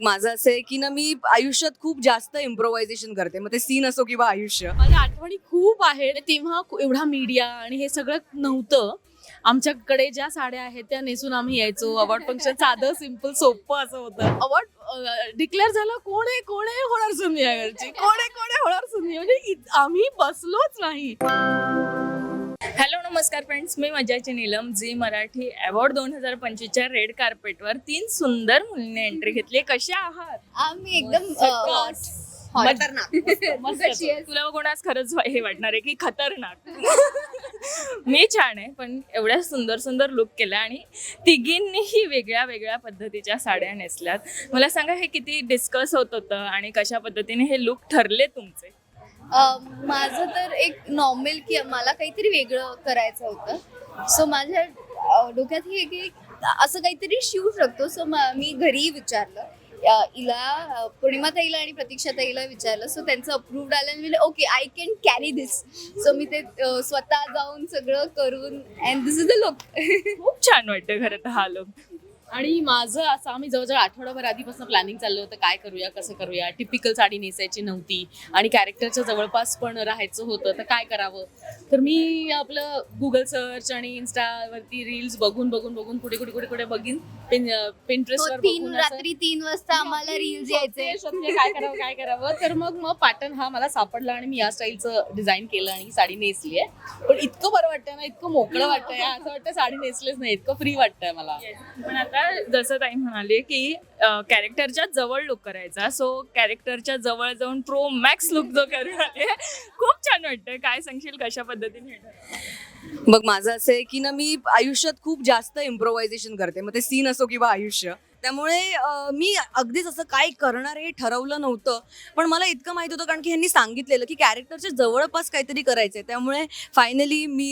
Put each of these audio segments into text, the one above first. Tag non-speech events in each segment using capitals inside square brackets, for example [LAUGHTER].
माझं असं आहे की ना मी आयुष्यात खूप जास्त इम्प्रोव्हायझेशन करते. मग ते सीन असो किंवा आयुष्य. माझ्या आठवणी खूप आहेत. तेव्हा एवढा मीडिया आणि हे सगळं नव्हतं. आमच्याकडे ज्या साड्या आहेत त्या नेसून आम्ही यायचो. अवॉर्ड फंक्शन साधं सिंपल सोपं असं होतं. अवॉर्ड डिक्लेअर झालं कोण आहे कोण आहे होणार सुनी घरची? कोण आहे कोण आहे होणार सुनी म्हणजे आम्ही बसलोच नाही. हॅलो नमस्कार फ्रेंड्स. मी मजाची नीलम झी मराठी अवॉर्ड दोन हजार पंचवीसच्या रेड कार्पेटवर तीन सुंदर मुलींनी एंट्री घेतली. कशा आहात? आम्ही एकदम [LAUGHS] [LAUGHS] मस्त. तुला बघून आज खरंच हे वाटणार आहे की खतरनाक. [LAUGHS] मी छान आहे पण एवढ्या सुंदर सुंदर लुक केला आणि तिघींनीही वेगळ्या वेगळ्या पद्धतीच्या साड्या नेसल्यात. मला सांगा हे किती डिस्कस होत होतं आणि कशा पद्धतीने हे लुक ठरले तुमचे? माझं तर एक नॉर्मल की मला काहीतरी वेगळं करायचं होतं. सो माझ्या डोक्यात हे की असं काहीतरी शिवू शकतो. सो मी घरीही विचारलं. इला हिला पूर्णिमा ताईला आणि प्रतीक्षा ताईला विचारलं. सो त्यांचं अप्रूव्ड आलं आणि okay I can carry this so मी ते स्वतः जाऊन सगळं करून and this is the look खूप छान वाटतं खरं तर हा लुक आणि माझं असं आम्ही जवळजवळ आठवडाभर आधीपासून प्लॅनिंग चाललं होतं काय करूया कसं करूया. टिपिकल साडी नेसायची नव्हती. आणि कॅरेक्टरच्या जवळपास पण राहायचं होतं तर काय करावं? तर मी आपलं गुगल सर्च आणि इन्स्टावरती रील्स बघून बघून बघून कुठे कुठे कुठे कुठे बघीन. हो, तीन रात्री तीन वाजता आम्हाला रील्स यायचे. काय करावं काय करावं. तर मग मग पॅटर्न हा मला सापडला आणि मी या स्टाईलचं डिझाईन केलं आणि ही साडी नेसली आहे पण इतकं बरं वाटतंय ना इतकं मोकळं वाटतंय. असं वाटतं साडी नेसलीच नाही इतकं फ्री वाटतंय मला. पण आता जसं ताई म्हणाले की कॅरेक्टरच्या जवळ लुक करायचा. सो कॅरेक्टरच्या जवळ जाऊन प्रो मॅक्स लुक जो करून आले खूप छान वाटतंय. काय सांगशील कशा पद्धतीने हे? बघ माझं असं आहे की ना मी आयुष्यात खूप जास्त इम्प्रोव्हायझेशन करते. मग ते सीन असो किंवा आयुष्य. त्यामुळे मी अगदीच असं काय करणार हे ठरवलं नव्हतं. पण मला इतकं माहीत होतं कारण की ह्यांनी सांगितलेलं की कॅरेक्टरच्या जवळपास काहीतरी करायचंय. त्यामुळे फायनली मी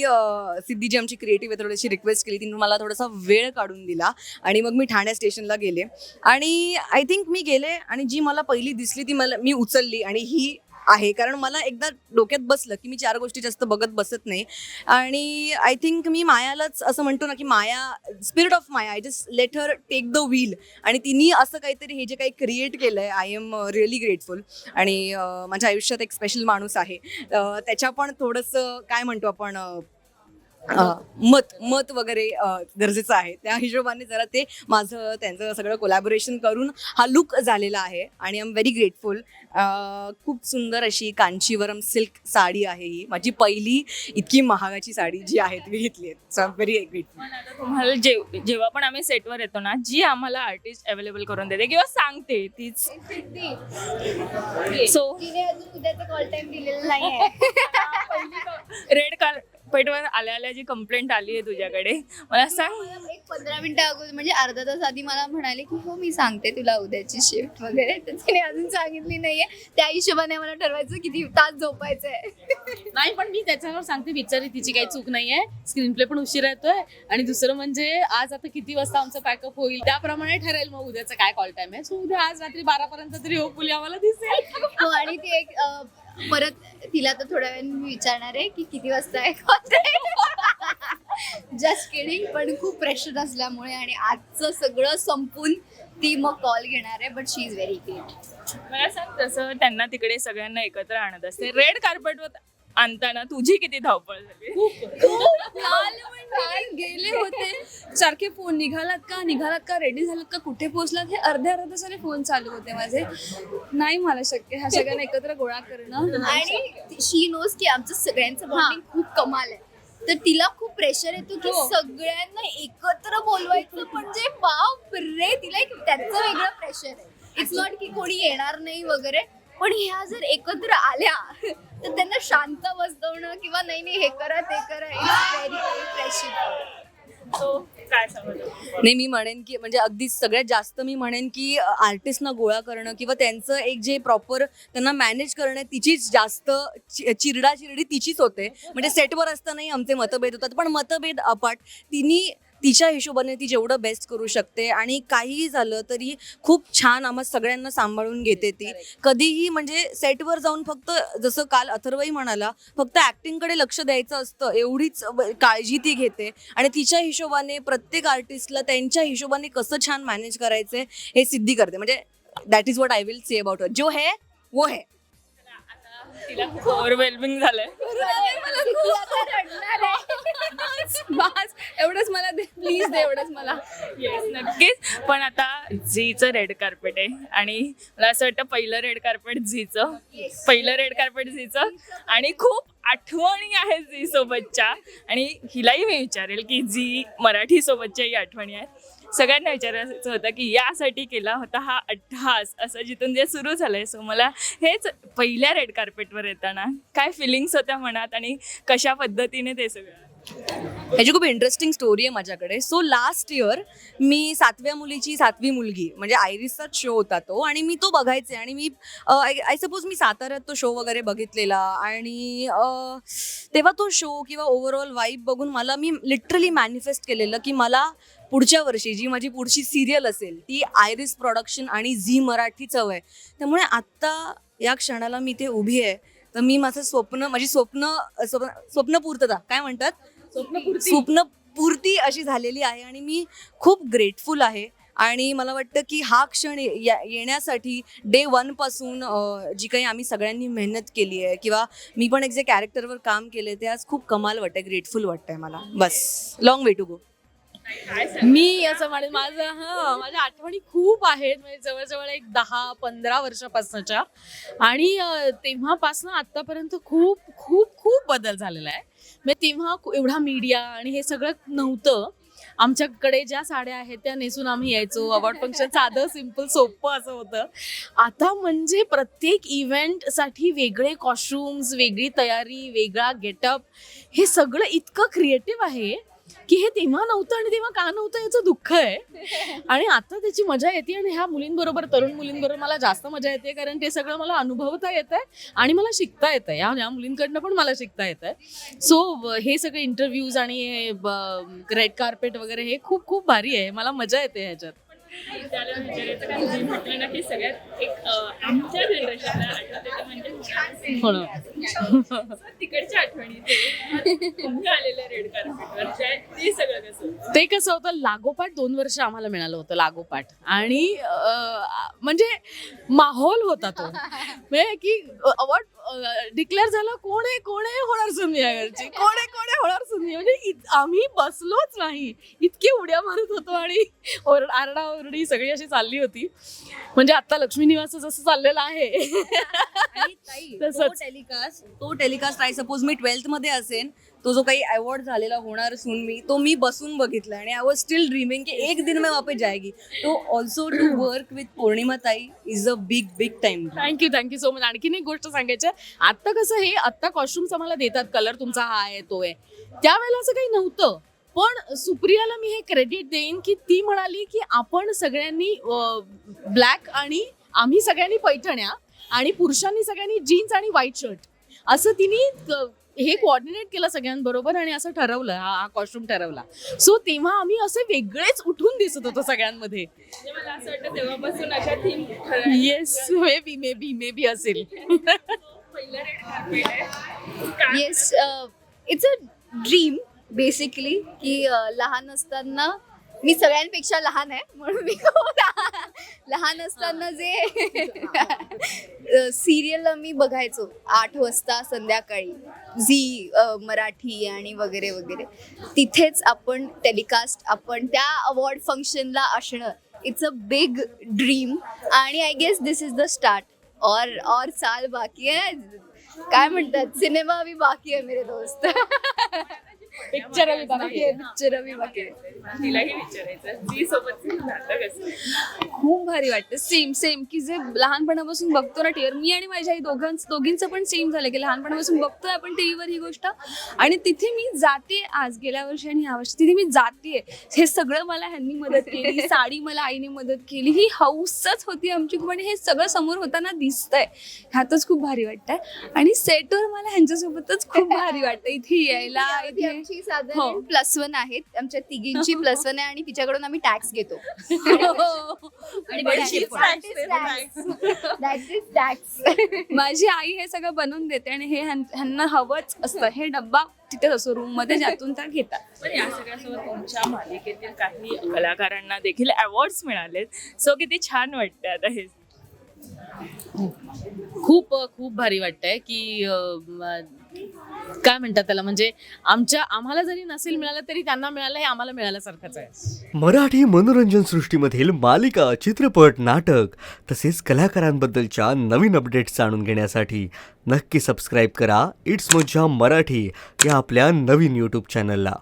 सिद्धी जी आमची क्रिएटिव्ह आहे थोडीशी रिक्वेस्ट केली. तिने मला थोडासा वेळ काढून दिला. आणि मग मी ठाणे स्टेशनला गेले. आणि आय थिंक मी गेले आणि जी मला पहिली दिसली ती मला मी उचलली. आणि ही आहे. कारण मला एकदा डोक्यात बसलं की मी चार गोष्टी जास्त बघत बसत नाही. आणि आय थिंक मी मायालाच असं म्हणतो ना की Maya spirit of Maya I just let her take the wheel आणि तिने असं काहीतरी हे जे काही क्रिएट केलं आहे आय एम रिअली ग्रेटफुल आणि uh, माझ्या आयुष्यात एक स्पेशल माणूस आहे. त्याच्या पण थोडंसं काय म्हणतो आपण मत मत वगैरे गरजेचं आहे. त्या हिशोबाने जरा ते माझं त्यांचं सगळं कोलॅबोरेशन करून हा लुक झालेला आहे आणि आय एम व्हेरी ग्रेटफुल खूप सुंदर अशी कांचीवरम सिल्क साडी आहे ही. माझी पहिली इतकी महागाची साडी जी आहे ती घेतली आहे. So I am very grateful तुम्हाला जेव जेव्हा पण आम्ही सेटवर येतो ना जी आम्हाला आर्टिस्ट अवेलेबल करून देते किंवा सांगते तीच. सो तिने अजून उद्याचा कॉल टाइम दिलेला नाही आहे रेड कार्पेटवर आल्या आल्या जी कंप्लेंट आली आहे तुझ्याकडे मला सांग. मला एक पंधरा मिनिटं अगोदर म्हणजे अर्धा तास आधी मला म्हणाले की हो मी सांगते तुला उद्याची शिफ्ट वगैरे. [LAUGHS] तर तिने अजून सांगितली नाहीये. त्या हिशोबाने मला ठरवायचं किती तास झोपायचं आहे. [LAUGHS] नाही पण मी त्याच्यावर सांगते बिचारी तिची काही चूक नाहीये. स्क्रीन प्ले पण उशिरा येतोय. आणि दुसरं म्हणजे आज आता किती वाजता आमचं पॅकअप होईल त्याप्रमाणे ठरेल मग उद्याचं काय कॉल टाइम आहे. सो उद्या आज रात्री बारा पर्यंत तरी होपफुली आम्हाला दिसेल. हो आणि ती एक अं, परत तिला तर थोड्या वेळ मी विचारणार आहे की किती वाजता आहे जस्ट किडिंग पण खूप प्रेशर असल्यामुळे आणि आजचं सगळं संपून ती मग कॉल घेणार आहे but she is very great मला सांग तसं त्यांना तिकडे सगळ्यांना एकत्र आणत असते. रेड कार्पेटवर आणताना तुझी किती धावपळ झाली? काल गेले होते. सारखे फोन निघालात का? निघालात का? रेडी झालात का? कुठे पोहोचलात? हे अर्ध्या अर्ध्या सारे फोन चालू होते माझे. नाही मला शक्य. ह्या सगळ्यांना एकत्र गोळा करणं. आणि शी नोज की आमचं सगळ्यांचं बॉन्डिंग खूप कमाल आहे. तर तिला खूप प्रेशर येतो की हो. सगळ्यांना एकत्र बोलवायचं. म्हणजे बाप रे तिला एक त्याचं वेगळं प्रेशर आहे. इट्स नॉट की कोणी येणार नाही वगैरे. पण ह्या जर एकत्र आल्या तर त्यांना शांत बसवणं किंवा नाही नाही हे करा ते करा इट्स व्हेरी व्हेरी काय नाही मी म्हणेन की म्हणजे अगदी सगळ्यात जास्त मी म्हणेन की आर्टिस्टना गोळा करणं किंवा त्यांचं एक जे प्रॉपर त्यांना मॅनेज करणं तिचीच जास्त चिरडा चिरडी तिचीच होते. म्हणजे सेटवर असतानाही आमचे मतभेद होतात. पण मतभेद अपाट तिने तिच्या हिशोबाने ती जेवढं बेस्ट करू शकते. आणि काहीही झालं तरी खूप छान आम्हा सगळ्यांना सांभाळून घेते ती. कधीही म्हणजे सेटवर जाऊन फक्त जसं काल अथर्वही म्हणाला फक्त ऍक्टिंगकडे लक्ष द्यायचं असतं एवढीच काळजी ती घेते. आणि तिच्या हिशोबाने प्रत्येक आर्टिस्टला त्यांच्या हिशोबाने कसं छान मॅनेज करायचंय हे सिद्धी करते. म्हणजे that is what I will say about जो है वो है. तिला खूप ओव्हरवेल्मिंग झालंय. बस एवढंच मला दे प्लीज दे एवढंच मला. येस नक्कीच. पण आता झीचं रेड कार्पेट आहे आणि मला असं वाटतं पहिलं रेड कार्पेट झीचं पहिलं रेड कार्पेट झीचं आणि खूप आठवणी आहेत झी सोबतच्या आणि हिलाही मी विचारेल की झी मराठी सोबतच्याही आठवणी आहेत. सगळ्यांना विचारायचं होतं की यासाठी केला होता हा अट्टहास असं जिथून जे सुरू झालंय. सो मला हेच पहिल्या रेड कार्पेटवर येताना काय फिलिंग्स होत्या मनात आणि कशा पद्धतीने ते सगळं? ह्याची खूप इंटरेस्टिंग स्टोरी आहे माझ्याकडे. सो लास्ट इयर मी सातव्या मुलीची सातवी मुलगी म्हणजे आयरिसचाच शो होता तो आणि मी तो बघायचे आणि मी आय सपोज मी साताऱ्यात तो शो वगैरे बघितलेला आणि तेव्हा तो शो किंवा ओव्हरऑल वाईब बघून मला मी लिटरली मॅनिफेस्ट केलेलं की मला पुढच्या वर्षी जी माझी पुढची सिरियल असेल ती आयरिस प्रोडक्शन आणि झी मराठीच हवं आहे. त्यामुळे आत्ता या क्षणाला मी ते उभी आहे. तर मी माझं स्वप्न माझी स्वप्न स्वप्न स्वप्न पूर्तता काय म्हणतात? स्वप्न पूर्ती अशी झालेली आहे आणि मी खूप ग्रेटफुल आहे. आणि मला वाटतं की हा क्षण येण्यासाठी डे वनपासून जी काही आम्ही सगळ्यांनी मेहनत केली आहे किंवा मी पण एक जे कॅरेक्टरवर काम केले ते आज खूप कमाल वाटतंय ग्रेटफुल वाटतंय मला. बस. लॉंग वे टू गो मी असं म्हणेन माझं हा माझ्या आठवणी खूप आहेत. म्हणजे जवळजवळ एक दहा पंधरा वर्षापासूनच्या. आणि तेव्हापासून आतापर्यंत खूप खूप खूप बदल झालेला आहे. म्हणजे तेव्हा एवढा मीडिया आणि हे सगळं नव्हतं. आमच्याकडे ज्या साड्या आहेत त्या नेसून आम्ही यायचो. अवॉर्ड फंक्शन साधं सिंपल सोपं असं होतं. आता म्हणजे प्रत्येक इव्हेंटसाठी वेगळे कॉस्ट्युम्स वेगळी तयारी वेगळा गेटअप हे सगळं इतकं क्रिएटिव्ह आहे. की हे तेव्हा नव्हतं आणि तेव्हा का नव्हतं याचं दुःख आहे. [LAUGHS] आणि आता त्याची मजा येते आणि ह्या मुलींबरोबर तरुण मुलींबरोबर मला जास्त मजा येते कारण ते सगळं मला अनुभवता येत आहे आणि मला शिकता येतं या या मुलींकडनं पण मला शिकता येत आहे. सो हे सगळे इंटरव्ह्यूज आणि रेड कार्पेट वगैरे हे खूप खूप भारी आहे. मला मजा येते ह्याच्यात. त्याला म्हटलं ना की सगळ्यात एक आमच्या जनरेशनला आठवते म्हणजे हो ना. [LAUGHS] तिकडच्या आठवणी ते. तुम्ही आलेल्या रेड कार्पेटवर ते सगळं कसं होतं? ते कसं होतं लागोपाठ दोन वर्ष आम्हाला मिळालं होतं लागोपाठ. आणि अं, म्हणजे माहोल होता तो. म्हणजे की अवॉर्ड डिक्लेअर झालं कोण आहे कोण आहे होणार सुनी घरची कोण आहे कोण आहे होणार सुनी म्हणजे इत- आम्ही बसलोच नाही. इतकी उड्या मारत होतो आणि ओरड आरडाओरडी सगळी अशी चालली होती. म्हणजे आता लक्ष्मी निवास जसं चाललेलं आहे. आणि तो तसंच. टेलिकास्ट तो टेलिकास्ट आय सपोज मी ट्वेल्थमध्ये असेन. तो जो काही अवॉर्ड झालेला होणार सून मी तो मी बसून बघितला आणि आय वॉज स्टील ड्रीमिंग की एक दिन मैं वापस जाएगी. तो also to work with Purnima ताई is a big big time thank you thank you so much आणखीन एक गोष्ट सांगायची आहे. आता कसं हे आता कॉस्ट्युम्स आम्हाला देतात. कलर तुमचा हा आहे तो आहे. त्यावेळेला असं काही नव्हतं. पण सुप्रियाला मी हे क्रेडिट देईन की ती म्हणाली की आपण सगळ्यांनी ब्लॅक आणि आम्ही सगळ्यांनी पैठण्या. आणि पुरुषांनी सगळ्यांनी जीन्स आणि व्हाईट शर्ट. असं तिने हे कोऑर्डिनेट केलं सगळ्यांबरोबर आणि असं ठरवलं हा हा कॉस्ट्युम ठरवला. सो तेव्हा आम्ही असे वेगळेच उठून दिसत होतो सगळ्यांमध्ये. मला असं वाटतं तेव्हापासून अशा theme ठरायला yes may be may B may be असेल. पहिलं रेड कार्पेट आहे. काय? Yes it's a dream basically की अ, लहान असताना मी सगळ्यांपेक्षा लहान आहे म्हणून मी खूप लहान- लहान असताना जे [LAUGHS] सिरियल मी बघायचो आठ वाजता संध्याकाळी झी मराठी आणि वगैरे वगैरे. तिथेच आपण टेलिकास्ट आपण त्या अवॉर्ड फंक्शनला असणं इट्स अ बिग ड्रीम आणि I guess this is the start और और साल बाकी है काय म्हणतात? सिनेमा अभी बाकी है मेरे दोस्त. [LAUGHS] पिक्चर अभी बाकी है. पिक्चर अभी बाकी तिलाही विचारायचं. जी सोबत नातं कसं खूप भारी वाटतं. सेम सेम की जे लहानपणापासून बघतो ना टीव्हीवर मी आणि माझ्या आई दोघांच दोघींचं पण सेम झालं की लहानपणापासून बघतोय आपण टीव्हीवर ही गोष्ट. आणि तिथे मी जाते आज गेल्या वर्षी आणि ह्या वर्षी. तिथे मी जाते. हे सगळं मला ह्यांनी मदत केली. ही साडी मला आईने मदत केली. ही हौसच होती आमची खूप. आणि हे सगळं समोर होताना दिसतंय. ह्यातच खूप भारी वाटतंय. आणि सेटवर मला ह्यांच्यासोबतच खूप भारी वाटतं इथे यायला ती इथे आमची हो. साधारण प्लस वन आहेत. आमच्या तिघींची [LAUGHS] प्लस वन आहे आणि तिच्याकडून आम्ही टॅक्स घेतो. [LAUGHS] आणि That is tax. [LAUGHS] माझी आई हे सगळं बनवून देते आणि हे ह्यां- ह्यांना हवंच असतं. हे डब्बा तिथेच असतो. रूममध्ये ज्यातून त्या घेतात. पण या सगळ्यासोबत तुमच्या मालिकेतील काही कलाकारांना देखील अवॉर्ड्स मिळालेत. सो किती छान वाटतं आता हे. खूप खूप भारी वाटतंय की अं, म- काय म्हणतात त्याला? म्हणजे आमच्या आम्हाला जरी नसेल मिळालं तरी त्यांना मिळालं हे आम्हाला मिळाल्यासारखंच आहे. मराठी मनोरंजन सृष्टीमधील मालिका चित्रपट नाटक तसेच कलाकारांबद्दलच्या नवीन अपडेट्स जाणून घेण्यासाठी नक्की सबस्क्राईब करा. इट्स मज्जा मराठी या आपल्या नवीन यूट्यूब चॅनलला